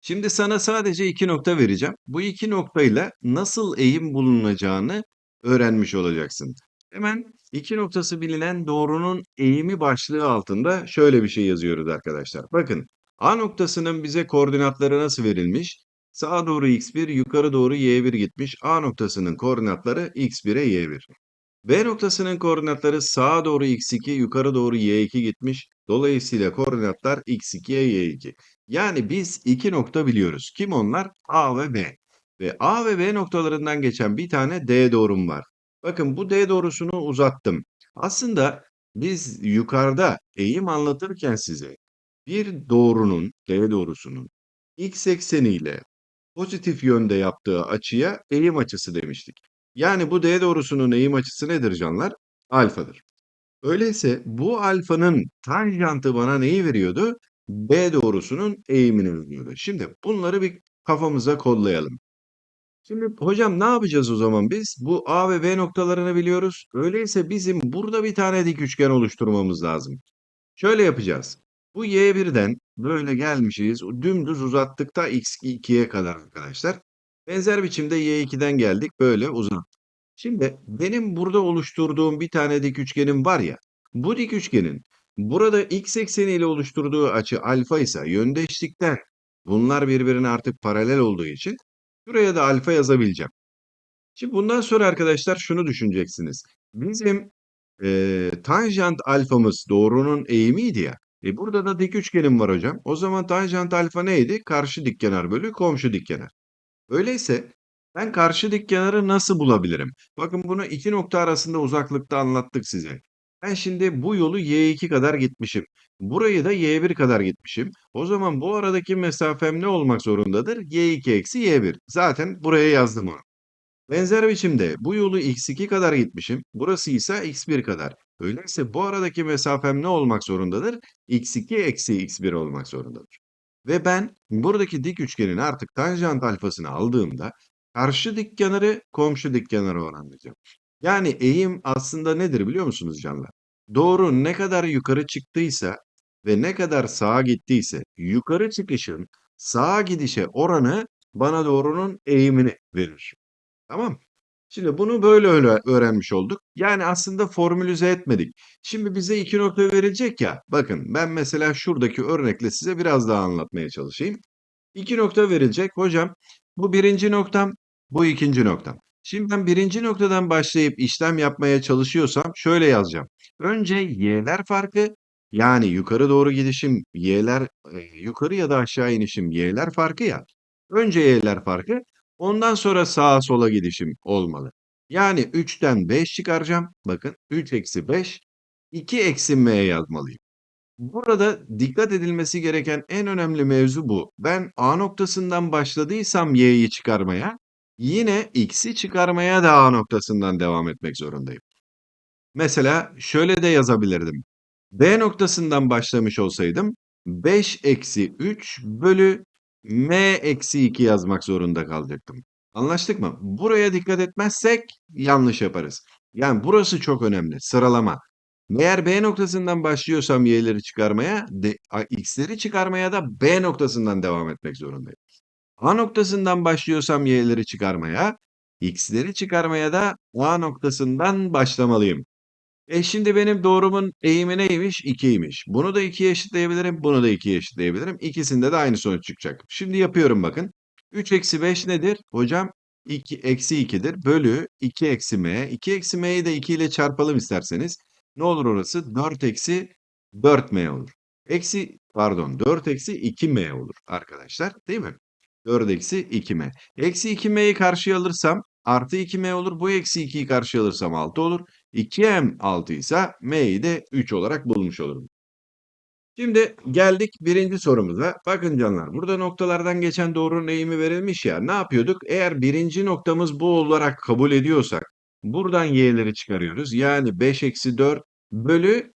Şimdi sana sadece iki nokta vereceğim. Bu iki noktayla nasıl eğim bulunacağını öğrenmiş olacaksın. Hemen iki noktası bilinen doğrunun eğimi başlığı altında şöyle bir şey yazıyoruz arkadaşlar. Bakın A noktasının bize koordinatları nasıl verilmiş? Sağa doğru x1, yukarı doğru y1 gitmiş. A noktasının koordinatları x1'e y1. B noktasının koordinatları sağa doğru x2, yukarı doğru y2 gitmiş. Dolayısıyla koordinatlar x2'ye y2. Yani biz iki nokta biliyoruz. Kim onlar? A ve B. Ve A ve B noktalarından geçen bir tane D doğrum var. Bakın bu D doğrusunu uzattım. Aslında biz yukarıda eğim anlatırken size bir doğrunun, D doğrusunun x ekseniyle pozitif yönde yaptığı açıya eğim açısı demiştik. Yani bu D doğrusunun eğim açısı nedir canlar? Alfadır. Öyleyse bu alfanın tanjantı bana neyi veriyordu? B doğrusunun eğimini veriyordu. Şimdi bunları bir kafamıza kodlayalım. Şimdi hocam ne yapacağız o zaman biz? Bu A ve B noktalarını biliyoruz. Öyleyse bizim burada bir tane dik üçgen oluşturmamız lazım. Şöyle yapacağız. Bu Y1'den böyle gelmişiz. Dümdüz uzattık da X2'ye kadar arkadaşlar. Benzer biçimde Y2'den geldik böyle uzat. Şimdi benim burada oluşturduğum bir tane dik üçgenim var ya. Bu dik üçgenin burada x ekseni ile oluşturduğu açı alfa ise yöndeşlikten bunlar birbirine artık paralel olduğu için şuraya da alfa yazabileceğim. Şimdi bundan sonra arkadaşlar şunu düşüneceksiniz. Bizim e, tanjant alfamız doğrunun eğimiydi ya. E burada da dik üçgenim var hocam. O zaman tanjant alfa neydi? Karşı dikkenar bölü komşu dikkenar. Öyleyse ben karşı dikkenarı nasıl bulabilirim? Bakın bunu iki nokta arasında uzaklıkta anlattık size. Ben şimdi bu yolu y2 kadar gitmişim. Burayı da y1 kadar gitmişim. O zaman bu aradaki mesafem ne olmak zorundadır? y2 eksi y1. Zaten buraya yazdım onu. Benzer biçimde bu yolu x2 kadar gitmişim. Burası ise x1 kadar. Öyleyse bu aradaki mesafem ne olmak zorundadır? x2 eksi x1 olmak zorundadır. Ve ben buradaki dik üçgenin artık tanjant alfasını aldığımda karşı dik komşu dik oranlayacağım. Yani eğim aslında nedir biliyor musunuz canlar? Doğru ne kadar yukarı çıktıysa ve ne kadar sağa gittiyse yukarı çıkışın sağa gidişe oranı bana doğrunun eğimini verir. Tamam Şimdi bunu böyle öyle öğrenmiş olduk. Yani aslında formülize etmedik. Şimdi bize iki nokta verilecek ya. Bakın ben mesela şuradaki örnekle size biraz daha anlatmaya çalışayım. İki nokta verilecek. Hocam bu birinci noktam, bu ikinci noktam. Şimdi ben birinci noktadan başlayıp işlem yapmaya çalışıyorsam şöyle yazacağım. Önce y'ler farkı yani yukarı doğru gidişim y'ler e, yukarı ya da aşağı inişim y'ler farkı ya. Önce y'ler farkı Ondan sonra sağa sola gidişim olmalı. Yani 3'ten 5 çıkaracağım. Bakın 3 eksi 5. 2 eksi m yazmalıyım. Burada dikkat edilmesi gereken en önemli mevzu bu. Ben A noktasından başladıysam y'yi çıkarmaya, yine x'i çıkarmaya da A noktasından devam etmek zorundayım. Mesela şöyle de yazabilirdim. B noktasından başlamış olsaydım 5 eksi 3 bölü m eksi 2 yazmak zorunda kalacaktım. Anlaştık mı? Buraya dikkat etmezsek yanlış yaparız. Yani burası çok önemli. Sıralama. Eğer B noktasından başlıyorsam y'leri çıkarmaya, x'leri çıkarmaya da B noktasından devam etmek zorundayım. A noktasından başlıyorsam y'leri çıkarmaya, x'leri çıkarmaya da A noktasından başlamalıyım. E şimdi benim doğrumun eğimi neymiş? 2'ymiş. Bunu da 2'ye eşitleyebilirim. Bunu da 2'ye eşitleyebilirim. İkisinde de aynı sonuç çıkacak. Şimdi yapıyorum bakın. 3 eksi 5 nedir? Hocam 2, eksi 2'dir. Bölü 2 eksi m. 2 eksi m'yi de 2 ile çarpalım isterseniz. Ne olur orası? 4 eksi 4m olur. Eksi pardon 4 eksi 2m olur arkadaşlar. Değil mi? 4 eksi 2m. Eksi 2m'yi karşıya alırsam artı 2m olur. Bu eksi 2'yi karşıya alırsam 6 olur. 2m 6 ise m'yi de 3 olarak bulmuş olurum. Şimdi geldik birinci sorumuza. Bakın canlar burada noktalardan geçen doğrunun eğimi verilmiş ya. Ne yapıyorduk? Eğer birinci noktamız bu olarak kabul ediyorsak buradan y'leri çıkarıyoruz. Yani 5 eksi 4 bölü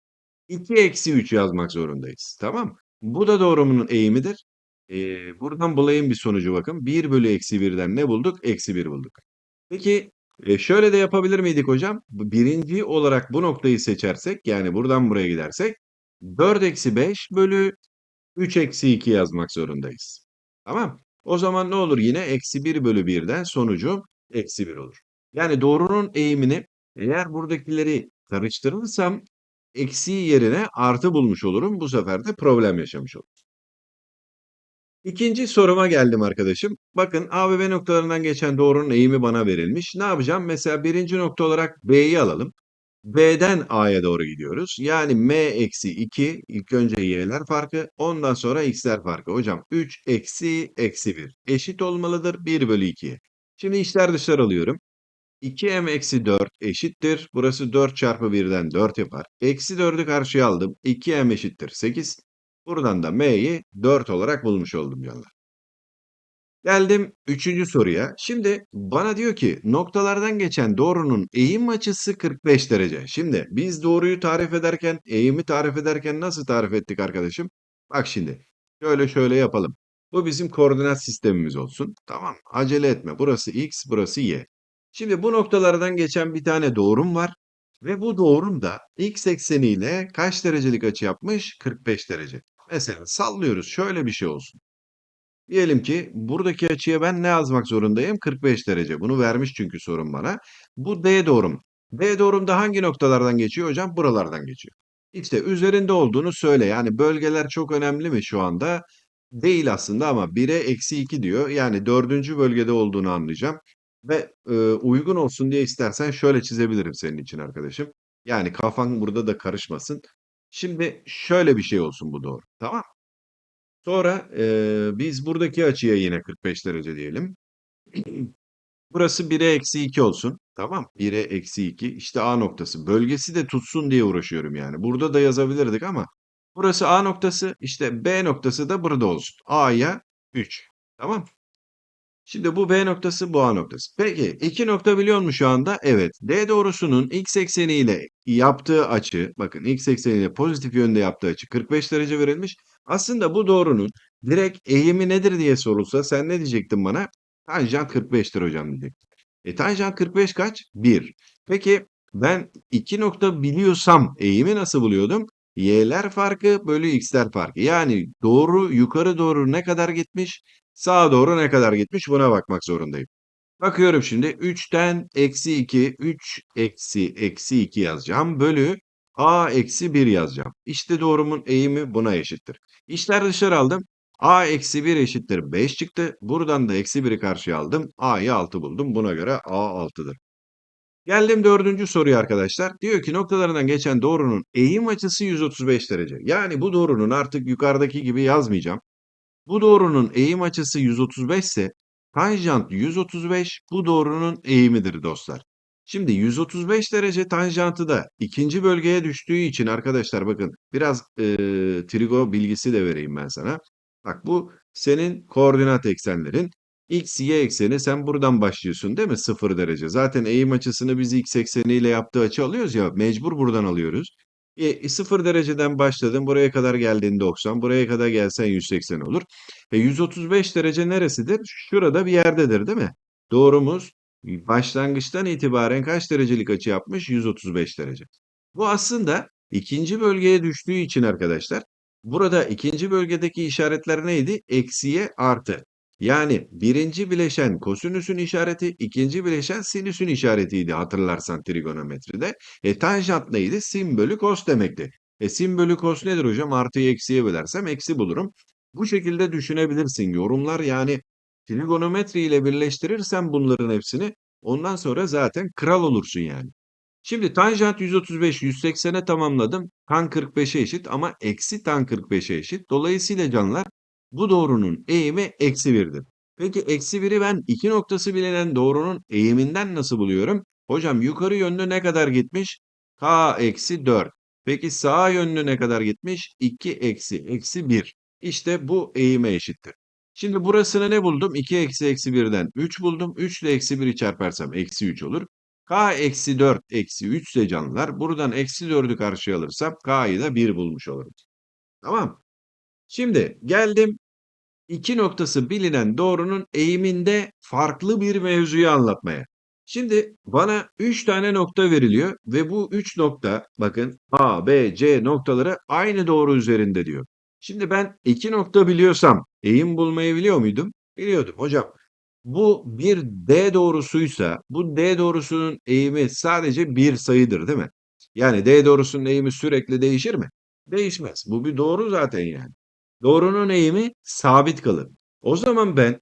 2 eksi 3 yazmak zorundayız. Tamam Bu da doğrumunun eğimidir. Ee, buradan bulayım bir sonucu bakın. 1 bölü eksi 1'den ne bulduk? Eksi 1 bulduk. Peki e, şöyle de yapabilir miydik hocam? Birinci olarak bu noktayı seçersek yani buradan buraya gidersek 4 eksi 5 bölü 3 eksi 2 yazmak zorundayız. Tamam. O zaman ne olur yine? Eksi 1 bölü 1'den sonucum eksi 1 olur. Yani doğrunun eğimini eğer buradakileri karıştırırsam eksi yerine artı bulmuş olurum. Bu sefer de problem yaşamış olurum. İkinci soruma geldim arkadaşım. Bakın A ve B noktalarından geçen doğrunun eğimi bana verilmiş. Ne yapacağım? Mesela birinci nokta olarak B'yi alalım. B'den A'ya doğru gidiyoruz. Yani M eksi 2 ilk önce y'ler farkı ondan sonra x'ler farkı. Hocam 3 eksi eksi 1 eşit olmalıdır 1 bölü 2'ye. Şimdi içler dışlar alıyorum. 2m eksi 4 eşittir. Burası 4 çarpı 1'den 4 yapar. Eksi 4'ü karşıya aldım. 2m eşittir 8. Buradan da m'yi 4 olarak bulmuş oldum canlar. Geldim üçüncü soruya. Şimdi bana diyor ki noktalardan geçen doğrunun eğim açısı 45 derece. Şimdi biz doğruyu tarif ederken, eğimi tarif ederken nasıl tarif ettik arkadaşım? Bak şimdi şöyle şöyle yapalım. Bu bizim koordinat sistemimiz olsun. Tamam acele etme. Burası x, burası y. Şimdi bu noktalardan geçen bir tane doğrum var. Ve bu doğrum da x ekseniyle kaç derecelik açı yapmış? 45 derece. Mesela sallıyoruz şöyle bir şey olsun. Diyelim ki buradaki açıya ben ne yazmak zorundayım? 45 derece. Bunu vermiş çünkü sorun bana. Bu D doğrum. D doğrumda hangi noktalardan geçiyor hocam? Buralardan geçiyor. İşte üzerinde olduğunu söyle. Yani bölgeler çok önemli mi şu anda? Değil aslında ama 1'e eksi 2 diyor. Yani dördüncü bölgede olduğunu anlayacağım. Ve e, uygun olsun diye istersen şöyle çizebilirim senin için arkadaşım. Yani kafan burada da karışmasın. Şimdi şöyle bir şey olsun bu doğru. Tamam Sonra eee, biz buradaki açıya yine 45 derece diyelim. Burası 1'e eksi 2 olsun. Tamam. 1'e eksi 2. İşte A noktası. Bölgesi de tutsun diye uğraşıyorum yani. Burada da yazabilirdik ama burası A noktası. işte B noktası da burada olsun. A'ya 3. Tamam. Şimdi bu B noktası bu A noktası. Peki iki nokta biliyor musun şu anda? Evet. D doğrusunun x ekseniyle yaptığı açı bakın x ekseniyle pozitif yönde yaptığı açı 45 derece verilmiş. Aslında bu doğrunun direkt eğimi nedir diye sorulsa sen ne diyecektin bana? Tanjant 45'tir hocam diyecektin. E tanjant 45 kaç? 1. Peki ben iki nokta biliyorsam eğimi nasıl buluyordum? Y'ler farkı bölü x'ler farkı. Yani doğru yukarı doğru ne kadar gitmiş? Sağa doğru ne kadar gitmiş buna bakmak zorundayım. Bakıyorum şimdi 3'ten eksi 2, 3 eksi eksi 2 yazacağım. Bölü a eksi 1 yazacağım. İşte doğrumun eğimi buna eşittir. İşler dışarı aldım. a eksi 1 eşittir 5 çıktı. Buradan da eksi 1'i karşıya aldım. a'yı 6 buldum. Buna göre a 6'dır. Geldim dördüncü soruya arkadaşlar. Diyor ki noktalarından geçen doğrunun eğim açısı 135 derece. Yani bu doğrunun artık yukarıdaki gibi yazmayacağım. Bu doğrunun eğim açısı 135 ise tanjant 135 bu doğrunun eğimidir dostlar. Şimdi 135 derece tanjantı da ikinci bölgeye düştüğü için arkadaşlar bakın biraz e, trigo bilgisi de vereyim ben sana. Bak bu senin koordinat eksenlerin. X, Y ekseni sen buradan başlıyorsun değil mi? 0 derece. Zaten eğim açısını biz X ekseniyle yaptığı açı alıyoruz ya mecbur buradan alıyoruz. E, 0 dereceden başladın. Buraya kadar geldiğin 90. Buraya kadar gelsen 180 olur. E, 135 derece neresidir? Şurada bir yerdedir değil mi? Doğrumuz başlangıçtan itibaren kaç derecelik açı yapmış? 135 derece. Bu aslında ikinci bölgeye düştüğü için arkadaşlar burada ikinci bölgedeki işaretler neydi? Eksiye artı. Yani birinci bileşen kosinüsün işareti, ikinci bileşen sinüsün işaretiydi hatırlarsan trigonometride. E tanjant neydi? Sin bölü kos demekti. E sin bölü kos nedir hocam? Artıyı eksiye bölersem eksi bulurum. Bu şekilde düşünebilirsin. Yorumlar yani trigonometri ile birleştirirsen bunların hepsini ondan sonra zaten kral olursun yani. Şimdi tanjant 135 180'e tamamladım. Tan 45'e eşit ama eksi tan 45'e eşit. Dolayısıyla canlar bu doğrunun eğimi eksi 1'dir. Peki eksi 1'i ben iki noktası bilinen doğrunun eğiminden nasıl buluyorum? Hocam yukarı yönlü ne kadar gitmiş? K eksi 4. Peki sağa yönlü ne kadar gitmiş? 2 eksi eksi 1. İşte bu eğime eşittir. Şimdi burasını ne buldum? 2 eksi eksi 1'den 3 buldum. 3 ile eksi 1'i çarparsam eksi 3 olur. K eksi 4 eksi 3 ise canlılar. Buradan eksi 4'ü karşıya alırsam K'yı da 1 bulmuş olurum. Tamam. Şimdi geldim iki noktası bilinen doğrunun eğiminde farklı bir mevzuyu anlatmaya. Şimdi bana 3 tane nokta veriliyor ve bu 3 nokta bakın A, B, C noktaları aynı doğru üzerinde diyor. Şimdi ben iki nokta biliyorsam eğim bulmayı biliyor muydum? Biliyordum hocam. Bu bir D doğrusuysa bu D doğrusunun eğimi sadece bir sayıdır değil mi? Yani D doğrusunun eğimi sürekli değişir mi? Değişmez. Bu bir doğru zaten yani. Doğrunun eğimi sabit kalır. O zaman ben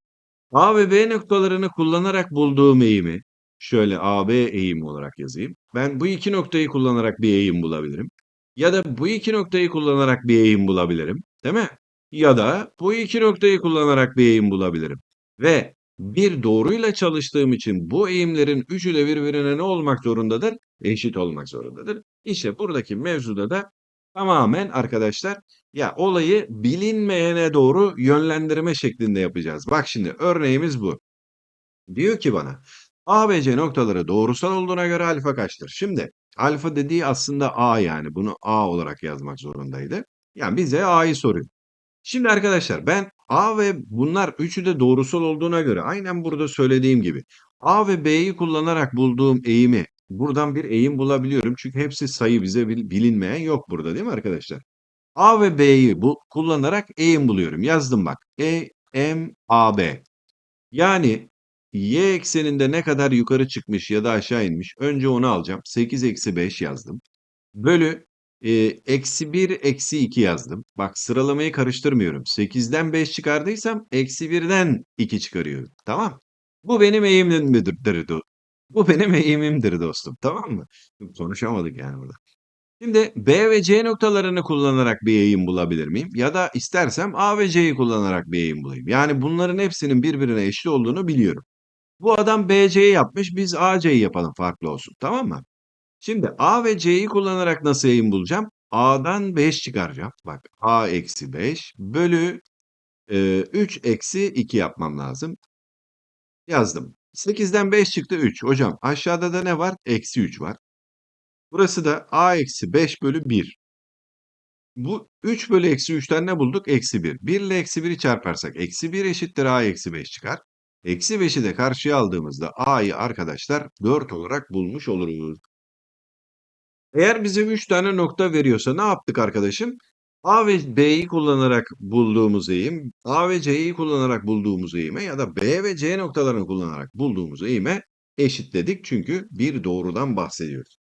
A ve B noktalarını kullanarak bulduğum eğimi şöyle AB eğimi olarak yazayım. Ben bu iki noktayı kullanarak bir eğim bulabilirim. Ya da bu iki noktayı kullanarak bir eğim bulabilirim. Değil mi? Ya da bu iki noktayı kullanarak bir eğim bulabilirim. Ve bir doğruyla çalıştığım için bu eğimlerin üçü de birbirine ne olmak zorundadır? Eşit olmak zorundadır. İşte buradaki mevzuda da tamamen arkadaşlar ya olayı bilinmeyene doğru yönlendirme şeklinde yapacağız. Bak şimdi örneğimiz bu. Diyor ki bana A ve C noktaları doğrusal olduğuna göre alfa kaçtır? Şimdi alfa dediği aslında A yani bunu A olarak yazmak zorundaydı. Yani bize A'yı soruyor. Şimdi arkadaşlar ben A ve bunlar üçü de doğrusal olduğuna göre aynen burada söylediğim gibi A ve B'yi kullanarak bulduğum eğimi buradan bir eğim bulabiliyorum. Çünkü hepsi sayı bize bil- bilinmeyen yok burada değil mi arkadaşlar? A ve B'yi bu kullanarak eğim buluyorum. Yazdım bak. E, M, A, B. Yani y ekseninde ne kadar yukarı çıkmış ya da aşağı inmiş. Önce onu alacağım. 8 eksi 5 yazdım. Bölü e, eksi 1 eksi 2 yazdım. Bak sıralamayı karıştırmıyorum. 8'den 5 çıkardıysam eksi 1'den 2 çıkarıyorum. Tamam. Bu benim eğimimdir. Bu benim eğimimdir dostum. Tamam mı? Konuşamadık yani burada. Şimdi B ve C noktalarını kullanarak bir eğim bulabilir miyim? Ya da istersem A ve C'yi kullanarak bir eğim bulayım. Yani bunların hepsinin birbirine eşit olduğunu biliyorum. Bu adam BC'yi yapmış, biz AC'yi yapalım farklı olsun. Tamam mı? Şimdi A ve C'yi kullanarak nasıl eğim bulacağım? A'dan 5 çıkaracağım. Bak A eksi 5 bölü e, 3 eksi 2 yapmam lazım. Yazdım. 8'den 5 çıktı 3. Hocam aşağıda da ne var? Eksi 3 var. Burası da A eksi 5 bölü 1. Bu 3 bölü eksi 3'ten ne bulduk? Eksi 1. 1 ile eksi 1'i çarparsak eksi 1 eşittir A eksi 5 çıkar. Eksi 5'i de karşıya aldığımızda A'yı arkadaşlar 4 olarak bulmuş oluruz. Eğer bize 3 tane nokta veriyorsa ne yaptık arkadaşım? A ve B'yi kullanarak bulduğumuz eğim, A ve C'yi kullanarak bulduğumuz eğime ya da B ve C noktalarını kullanarak bulduğumuz eğime eşitledik. Çünkü bir doğrudan bahsediyoruz.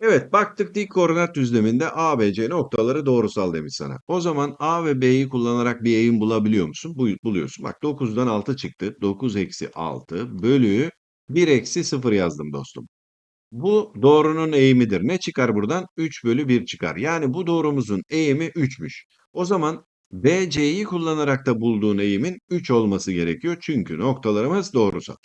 Evet baktık dik koordinat düzleminde A ve C noktaları doğrusal demiş sana. O zaman A ve B'yi kullanarak bir eğim bulabiliyor musun? Bu, buluyorsun. Bak 9'dan 6 çıktı. 9 eksi 6 bölü 1 eksi 0 yazdım dostum. Bu doğrunun eğimidir. Ne çıkar buradan? 3 bölü 1 çıkar. Yani bu doğrumuzun eğimi 3'müş. O zaman BC'yi kullanarak da bulduğun eğimin 3 olması gerekiyor. Çünkü noktalarımız doğrusal.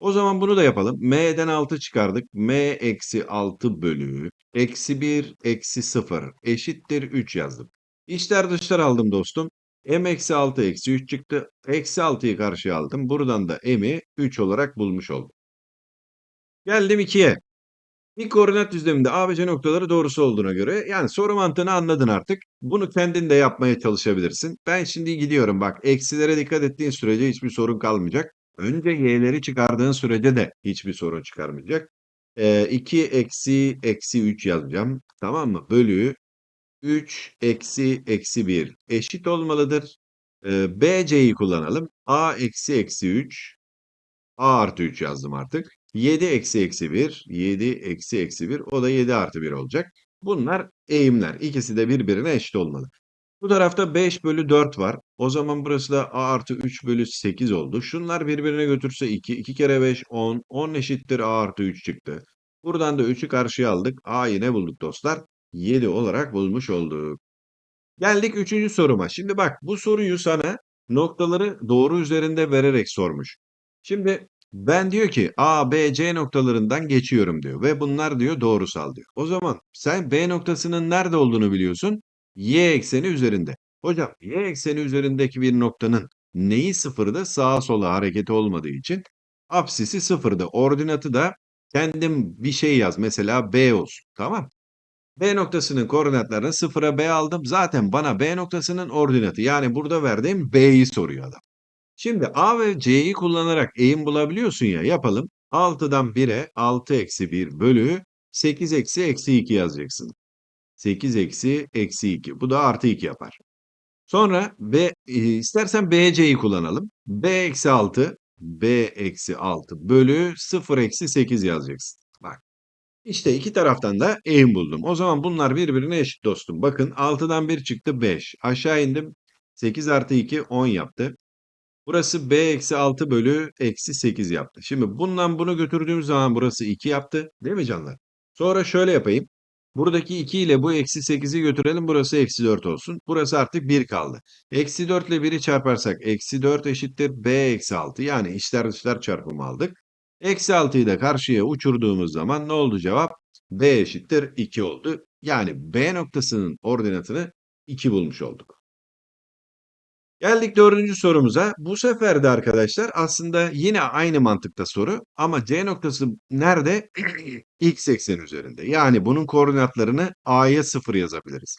O zaman bunu da yapalım. M'den 6 çıkardık. M eksi 6 bölü eksi 1 eksi 0 eşittir 3 yazdım. İçler dışlar aldım dostum. M eksi 6 eksi 3 çıktı. Eksi 6'yı karşıya aldım. Buradan da M'i 3 olarak bulmuş oldum. Geldim 2'ye. İlk koordinat düzleminde A ve C noktaları doğrusu olduğuna göre yani soru mantığını anladın artık. Bunu kendin de yapmaya çalışabilirsin. Ben şimdi gidiyorum bak eksilere dikkat ettiğin sürece hiçbir sorun kalmayacak. Önce y'leri çıkardığın sürece de hiçbir sorun çıkarmayacak. Ee, 2 eksi eksi 3 yazacağım. Tamam mı? Bölü 3 eksi eksi 1 eşit olmalıdır. Ee, BC'yi kullanalım. A eksi eksi 3 A artı 3 yazdım artık. 7 eksi eksi 1. 7 eksi eksi 1. O da 7 artı 1 olacak. Bunlar eğimler. İkisi de birbirine eşit olmalı. Bu tarafta 5 bölü 4 var. O zaman burası da A artı 3 bölü 8 oldu. Şunlar birbirine götürse 2. 2 kere 5 10. 10 eşittir A artı 3 çıktı. Buradan da 3'ü karşıya aldık. A'yı ne bulduk dostlar? 7 olarak bulmuş olduk. Geldik 3. soruma. Şimdi bak bu soruyu sana noktaları doğru üzerinde vererek sormuş. Şimdi ben diyor ki A, B, C noktalarından geçiyorum diyor ve bunlar diyor doğrusal diyor. O zaman sen B noktasının nerede olduğunu biliyorsun. Y ekseni üzerinde. Hocam Y ekseni üzerindeki bir noktanın neyi sıfırda sağa sola hareketi olmadığı için apsisi sıfırda. Ordinatı da kendim bir şey yaz. Mesela B olsun. Tamam. B noktasının koordinatlarını sıfıra B aldım. Zaten bana B noktasının ordinatı yani burada verdiğim B'yi soruyor adam. Şimdi A ve C'yi kullanarak eğim bulabiliyorsun ya yapalım. 6'dan 1'e 6 eksi 1 bölü 8 eksi eksi 2 yazacaksın. 8 eksi eksi 2. Bu da artı 2 yapar. Sonra B, eee, istersen BC'yi kullanalım. B eksi 6, B eksi 6 bölü 0 eksi 8 yazacaksın. Bak. İşte iki taraftan da eğim buldum. O zaman bunlar birbirine eşit dostum. Bakın 6'dan 1 çıktı 5. Aşağı indim. 8 artı 2 10 yaptı. Burası B eksi 6 bölü eksi 8 yaptı. Şimdi bundan bunu götürdüğümüz zaman burası 2 yaptı. Değil mi canlar? Sonra şöyle yapayım. Buradaki 2 ile bu eksi 8'i götürelim. Burası eksi 4 olsun. Burası artık 1 kaldı. Eksi 4 ile 1'i çarparsak eksi 4 eşittir B eksi 6. Yani içler dışlar çarpımı aldık. Eksi 6'yı da karşıya uçurduğumuz zaman ne oldu cevap? B eşittir 2 oldu. Yani B noktasının ordinatını 2 bulmuş olduk. Geldik dördüncü sorumuza. Bu sefer de arkadaşlar aslında yine aynı mantıkta soru ama C noktası nerede? X ekseni üzerinde. Yani bunun koordinatlarını A'ya 0 yazabiliriz.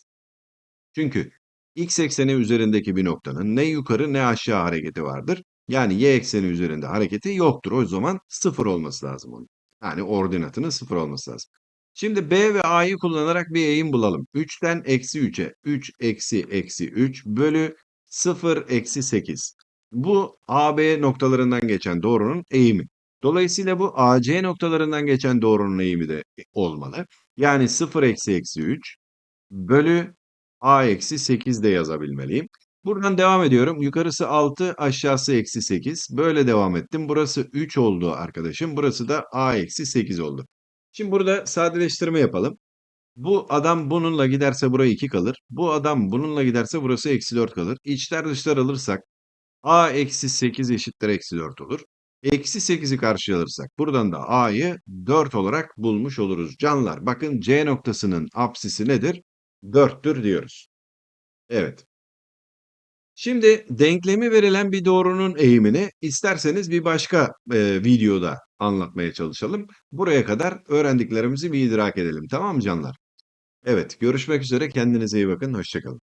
Çünkü X ekseni üzerindeki bir noktanın ne yukarı ne aşağı hareketi vardır. Yani Y ekseni üzerinde hareketi yoktur. O zaman 0 olması lazım onun. Yani ordinatının 0 olması lazım. Şimdi B ve A'yı kullanarak bir eğim bulalım. 3'ten eksi 3'e 3 eksi eksi 3 bölü 0 eksi 8. Bu AB noktalarından geçen doğrunun eğimi. Dolayısıyla bu AC noktalarından geçen doğrunun eğimi de olmalı. Yani 0 eksi eksi 3 bölü A eksi 8 de yazabilmeliyim. Buradan devam ediyorum. Yukarısı 6, aşağısı eksi 8. Böyle devam ettim. Burası 3 oldu arkadaşım. Burası da A eksi 8 oldu. Şimdi burada sadeleştirme yapalım. Bu adam bununla giderse buraya 2 kalır. Bu adam bununla giderse burası eksi 4 kalır. İçler dışlar alırsak a eksi 8 eşittir eksi 4 olur. Eksi 8'i karşıya alırsak buradan da a'yı 4 olarak bulmuş oluruz. Canlar bakın C noktasının apsisi nedir? 4'tür diyoruz. Evet. Şimdi denklemi verilen bir doğrunun eğimini isterseniz bir başka e, videoda anlatmaya çalışalım. Buraya kadar öğrendiklerimizi bir idrak edelim. Tamam mı canlar? Evet, görüşmek üzere. Kendinize iyi bakın. Hoşça kalın.